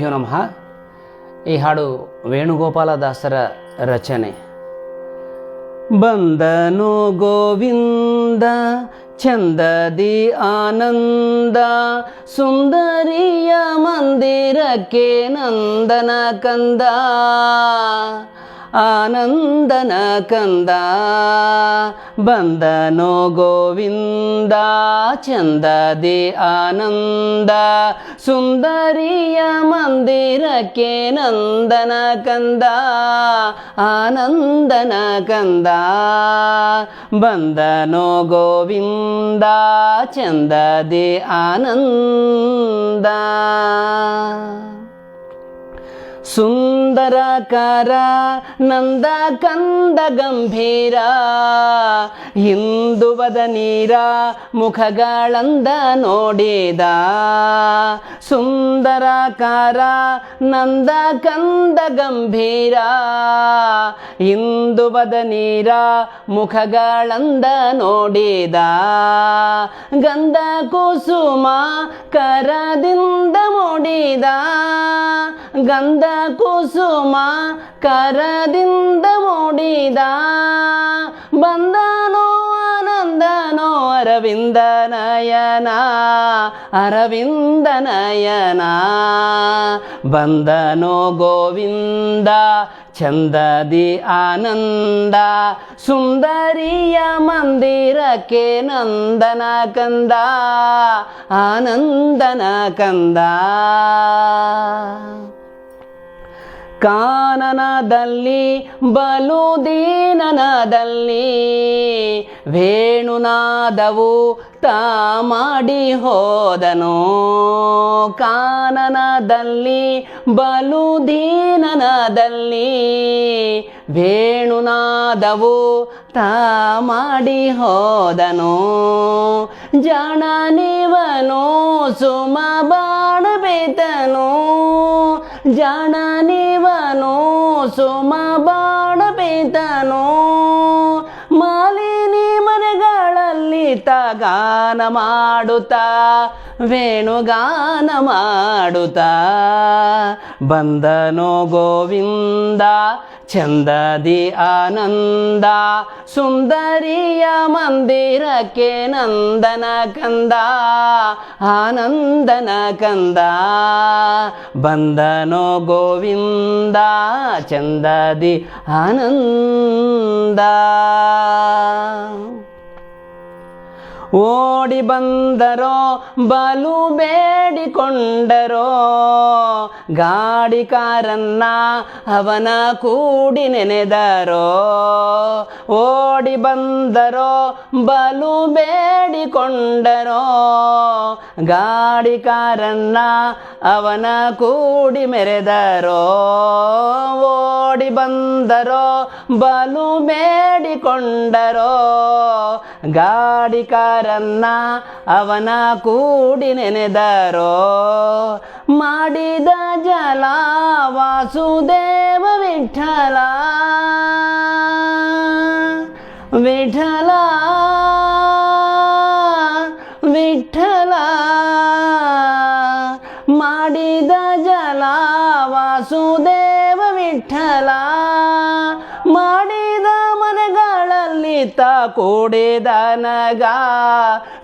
ನಮಃ ಈ ಹಾಡು ವೇಣುಗೋಪಾಲ ದಾಸರ ರಚನೆ. ಬಂದನು ಗೋವಿಂದ ಚಂದದಿ ಆನಂದ ಸುಂದರಿಯ ಮಂದಿರಕ್ಕೆ ನಂದನ ಕಂದ. ಆನಂದನ ಕಂದ, ಬಂದನೋ ಗೋವಿಂದ, ಚಂದದಿ ಆನಂದ, ಸುಂದರಿಯ ಮಂದಿರಕ್ಕೆ ನಂದನ ಕಂದ, ಆನಂದನ ಕಂದ, ಬಂದನೋ ಗೋವಿಂದ, ಚಂದದಿ ಆನಂದ. ಸುಂದರಕರ ನಂದ ಕಂದ ಗಂಭೀರ, ಹಿಂದುವದ ನೀರ ಮುಖಗಳಂದ ನೋಡಿದ. ಸುಂದರಕಾರ ನಂದ ಕಂದ ಗಂಭೀರ, ಹಿಂದುವದ ನೀರ ಮುಖಗಳಂದ ನೋಡಿದ. ಗಂಧ ಕುಸುಮ ಕರದಿಂದ ಮೂಡಿದ. ಗಂಧ ಕುಸುಮ ಕರದಿಂದ ಮೂಡಿದ ಬಂದನೋ ಆನಂದನೋ ಅರವಿಂದ ನಯನ ಅರವಿಂದ ನಯನ. ಬಂದನೋ ಗೋವಿಂದ, ಚಂದದಿ ಆನಂದ, ಸುಂದರಿಯ ಮಂದಿರಕ್ಕೆ ನಂದನ ಕಂದ, ಆನಂದನ ಕಂದ. ಕಾನನದಲ್ಲಿ, ಬಲುದೀನನದಲ್ಲಿ, ವೇಣುನಾದವು ತಾ ಮಾಡಿ ಹೋದನು. ಕಾನನದಲ್ಲಿ, ಬಲುದೀನನದಲ್ಲಿ, ವೇಣುನಾದವು ತಾ ಮಾಡಿ ಹೋದನು. ಜನನಿವನು ಸುಮ ಬಾಣ ಬೇತನು ನೀವನೋ ಸುಮ ಬಾಣ ಬೇತನು ಗಾನ ಮಾಡುತ್ತಾ ವೇಣುಗಾನ ಮಾಡುತ್ತಾ. ಬಂದನೋ ಗೋವಿಂದ, ಚಂದದಿ ಆನಂದ, ಸುಂದರಿಯ ಮಂದಿರಕ್ಕೆ ನಂದನ ಕಂದ, ಆನಂದನ ಕಂದ. ಬಂದನೋ ಗೋವಿಂದ, ಚಂದದಿ ಆನಂದ. ಓಡಿ ಬಂದರೋ, ಬಲು ಬೇಡಿಕೊಂಡರೋ, ಗಾಡಿಕಾರನ್ನ ಅವನ ಕೂಡಿ ನೆನೆದರೋ, ಓಡಿ ಬಂದರೋ, ಬಲು ಬೇಡಿಕೊಂಡರೋ, ಗಾಡಿಕಾರನ್ನ ಅವನ ಕೂಡಿ ಮೆರೆದರೋ ಓಡಿ ಬಂದರೋ, ಬಲು ಬೇಡಿಕೊಂಡರೋ ಗಾಡಿಕಾರನ್ನ ಅವನ ಕೂಡಿ ನೆನೆದರೋ. ಮಾಡಿದ ಜಲ ವಾಸುದೇವ ವಿಠಲ ವಿಠಲ ವಿಠಲ. ಮಾಡಿದ ಜಲ ವಾಸುದೇವ ವಿಠಲ. ಮಾಡಿದ ಮನೆಗಳಲ್ಲಿ ತಾ ಕೂಡಿದ ನಗ,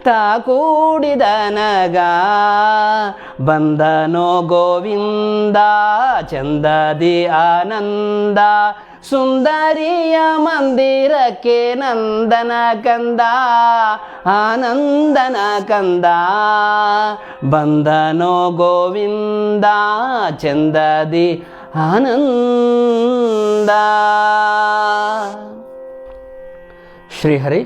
ತಾ ಕೂಡಿದ ನಗ. ಬಂದನೋ ಗೋವಿಂದ, ಚಂದದಿ ಆನಂದ. ಸುಂದರಿಯ ಮಂದಿರಕ್ಕೆ ನಂದನ ಕಂದ, ಆನಂದನ ಕಂದ. ಬಂದನೋ ಗೋವಿಂದ, ಚಂದದಿ ಆನಂದ ಶ್ರೀಹರಿ